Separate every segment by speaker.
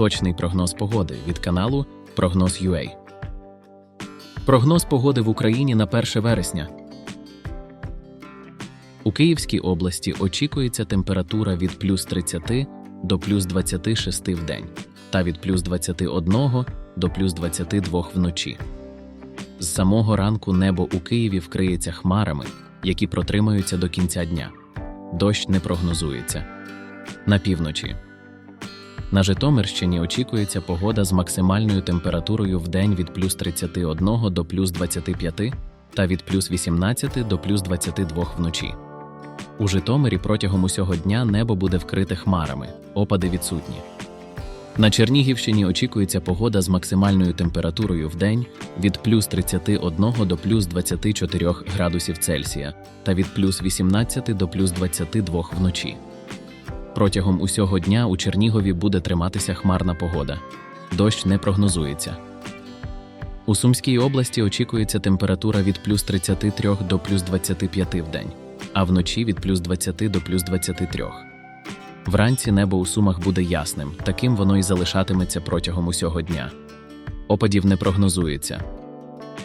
Speaker 1: Точний прогноз погоди від каналу Прогноз.ua. Прогноз погоди в Україні на 1 вересня. У Київській області очікується температура від плюс 30 до плюс 26 в день та від плюс 21 до плюс 22 вночі. З самого ранку небо у Києві вкриється хмарами, які протримаються до кінця дня. Дощ не прогнозується. На півночі. На Житомирщині очікується погода з максимальною температурою в день від плюс 31 до плюс 25 та від плюс 18 до плюс 22 вночі. У Житомирі протягом усього дня небо буде вкрите хмарами, опади відсутні. На Чернігівщині очікується погода з максимальною температурою в день від плюс 31 до плюс 24 градусів Цельсія та від плюс 18 до плюс 22 вночі. Протягом усього дня у Чернігові буде триматися хмарна погода. Дощ не прогнозується. У Сумській області очікується температура від плюс 33 до плюс 25 в день, а вночі від плюс 20 до плюс 23. Вранці небо у Сумах буде ясним, таким воно і залишатиметься протягом усього дня. Опадів не прогнозується.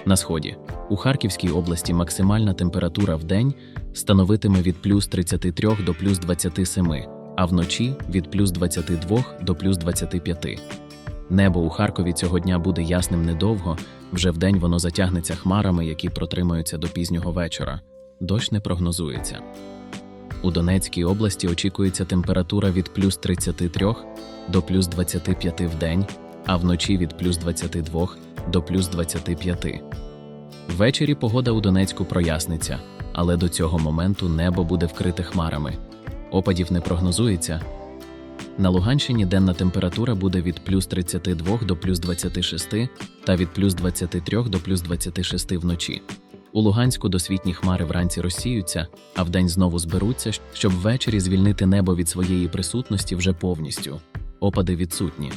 Speaker 1: На сході у Харківській області максимальна температура в день становитиме від плюс 33 до плюс 27, а вночі від плюс 22 до плюс 25. Небо у Харкові цього дня буде ясним недовго, вже вдень воно затягнеться хмарами, які протримаються до пізнього вечора. Дощ не прогнозується. У Донецькій області очікується температура від плюс 33 до плюс 25 в день, а вночі від плюс 22 до плюс 25. Ввечері погода у Донецьку проясниться, але до цього моменту небо буде вкрите хмарами. Опадів не прогнозується. На Луганщині денна температура буде від плюс 32 до плюс 26 та від плюс 23 до плюс 26 вночі. У Луганську досвітні хмари вранці розсіються, а вдень знову зберуться, щоб ввечері звільнити небо від своєї присутності вже повністю. Опади відсутні.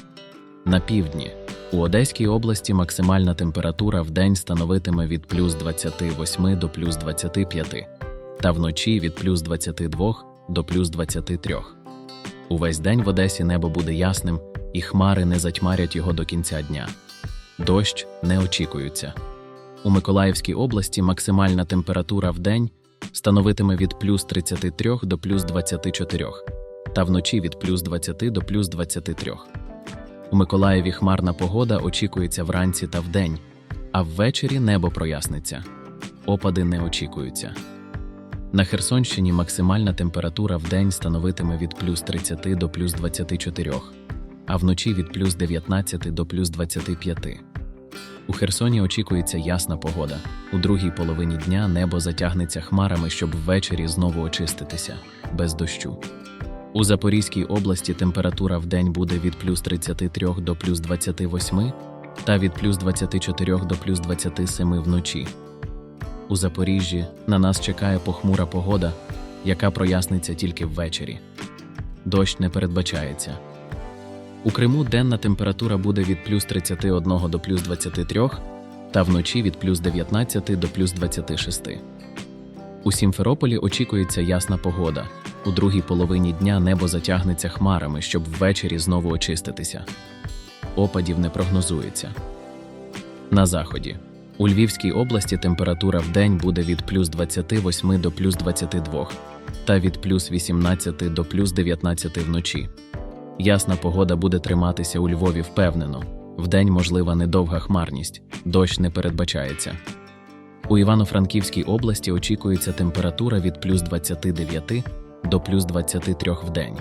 Speaker 1: На півдні. У Одеській області максимальна температура в день становитиме від плюс 28 до плюс 25, та вночі від плюс 22 до плюс 23. Увесь день в Одесі небо буде ясним, і хмари не затьмарять його до кінця дня. Дощ не очікується. У Миколаївській області максимальна температура в день становитиме від плюс 33 до плюс 24, та вночі від плюс 20 до плюс 23. У Миколаєві хмарна погода очікується вранці та вдень, а ввечері небо проясниться. Опади не очікуються. На Херсонщині максимальна температура в день становитиме від плюс 30 до плюс 24, а вночі від плюс 19 до плюс 25. У Херсоні очікується ясна погода. У другій половині дня небо затягнеться хмарами, щоб ввечері знову очиститися без дощу. У Запорізькій області температура в день буде від плюс 33 до плюс 28 та від плюс 24 до плюс 27 вночі. У Запоріжжі на нас чекає похмура погода, яка проясниться тільки ввечері. Дощ не передбачається. У Криму денна температура буде від плюс 31 до плюс 23 та вночі від плюс 19 до плюс 26. У Сімферополі очікується ясна погода. У другій половині дня небо затягнеться хмарами, щоб ввечері знову очиститися. Опадів не прогнозується. На заході. У Львівській області температура в день буде від плюс 28 до плюс 22 та від плюс 18 до плюс 19 вночі. Ясна погода буде триматися у Львові впевнено. Вдень можлива недовга хмарність, дощ не передбачається. У Івано-Франківській області очікується температура від плюс 29 до плюс 23 в день,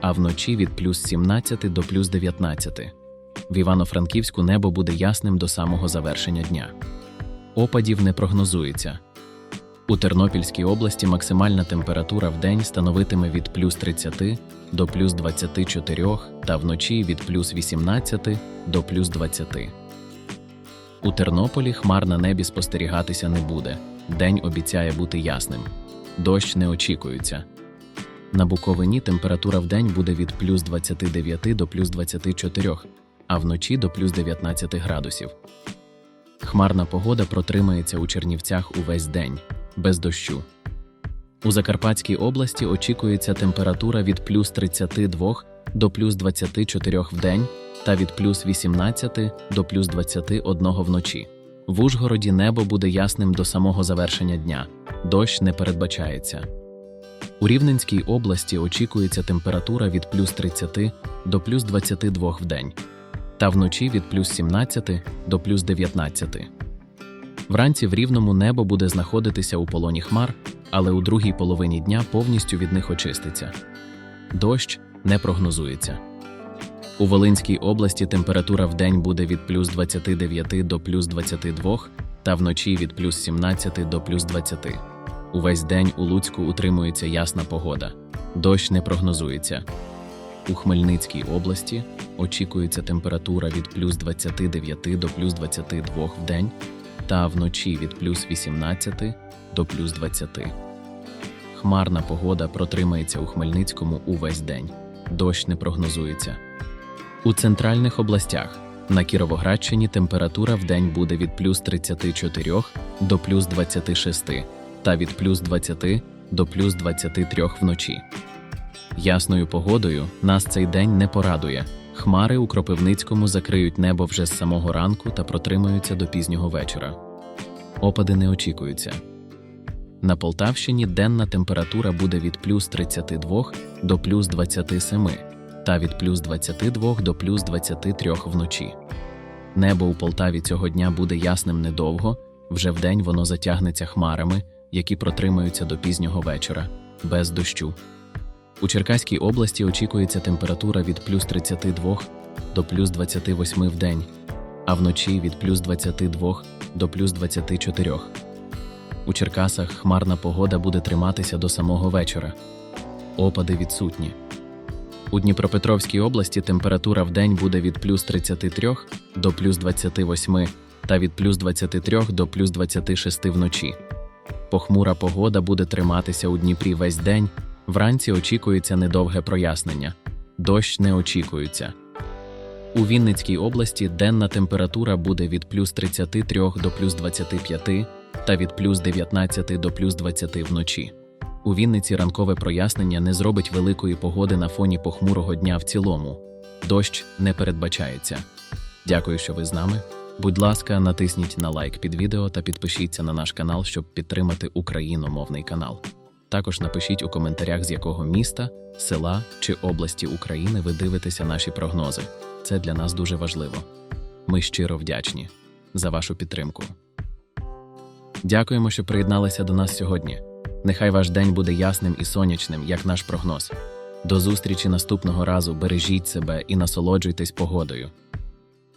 Speaker 1: а вночі від плюс 17 до плюс 19. В Івано-Франківську небо буде ясним до самого завершення дня. Опадів не прогнозується. У Тернопільській області максимальна температура в день становитиме від плюс 30 до плюс 24 та вночі від плюс 18 до плюс 20. У Тернополі хмар на небі спостерігатися не буде. День обіцяє бути ясним. Дощ не очікується. На Буковині температура в день буде від плюс 29 до плюс 24, а вночі до плюс 19 градусів. Хмарна погода протримається у Чернівцях увесь день, без дощу. У Закарпатській області очікується температура від плюс 32 до плюс 24 в день, та від плюс 18 до плюс 21 вночі. В Ужгороді небо буде ясним до самого завершення дня, дощ не передбачається. У Рівненській області очікується температура від плюс 30 до плюс 22 в день, та вночі від плюс 17 до плюс 19. Вранці в рівному небо буде знаходитися у полоні хмар, але у другій половині дня повністю від них очиститься. Дощ не прогнозується. У Волинській області температура в день буде від плюс 29 до плюс 22 та вночі від плюс 17 до плюс 20. Увесь день у Луцьку утримується ясна погода. Дощ не прогнозується. У Хмельницькій області очікується температура від плюс 29 до плюс 22 в день та вночі від плюс 18 до плюс 20. Хмарна погода протримається у Хмельницькому увесь день. Дощ не прогнозується. У центральних областях на Кіровоградщині температура в день буде від плюс 34 до плюс 26 та від плюс 20 до плюс 23 вночі. Ясною погодою нас цей день не порадує. Хмари у Кропивницькому закриють небо вже з самого ранку та протримаються до пізнього вечора. Опади не очікуються. На Полтавщині денна температура буде від плюс 32 до плюс 27 та від плюс 22 до плюс 23 вночі. Небо у Полтаві цього дня буде ясним недовго, вже вдень воно затягнеться хмарами, які протримаються до пізнього вечора, без дощу. У Черкаській області очікується температура від плюс 32 до плюс 28 в день, а вночі від плюс 22 до плюс 24. У Черкасах хмарна погода буде триматися до самого вечора. Опади відсутні. У Дніпропетровській області температура в день буде від плюс 33 до плюс 28 та від плюс 23 до плюс 26 вночі. Похмура погода буде триматися у Дніпрі весь день. Вранці очікується недовге прояснення. Дощ не очікується. У Вінницькій області денна температура буде від плюс 33 до плюс 25 та від плюс 19 до плюс 20 вночі. У Вінниці ранкове прояснення не зробить великої погоди на фоні похмурого дня в цілому. Дощ не передбачається. Дякую, що ви з нами. Будь ласка, натисніть на лайк під відео та підпишіться на наш канал, щоб підтримати україномовний канал. Також напишіть у коментарях, з якого міста, села чи області України ви дивитеся наші прогнози. Це для нас дуже важливо. Ми щиро вдячні за вашу підтримку. Дякуємо, що приєдналися до нас сьогодні. Нехай ваш день буде ясним і сонячним, як наш прогноз. До зустрічі наступного разу бережіть себе і насолоджуйтесь погодою.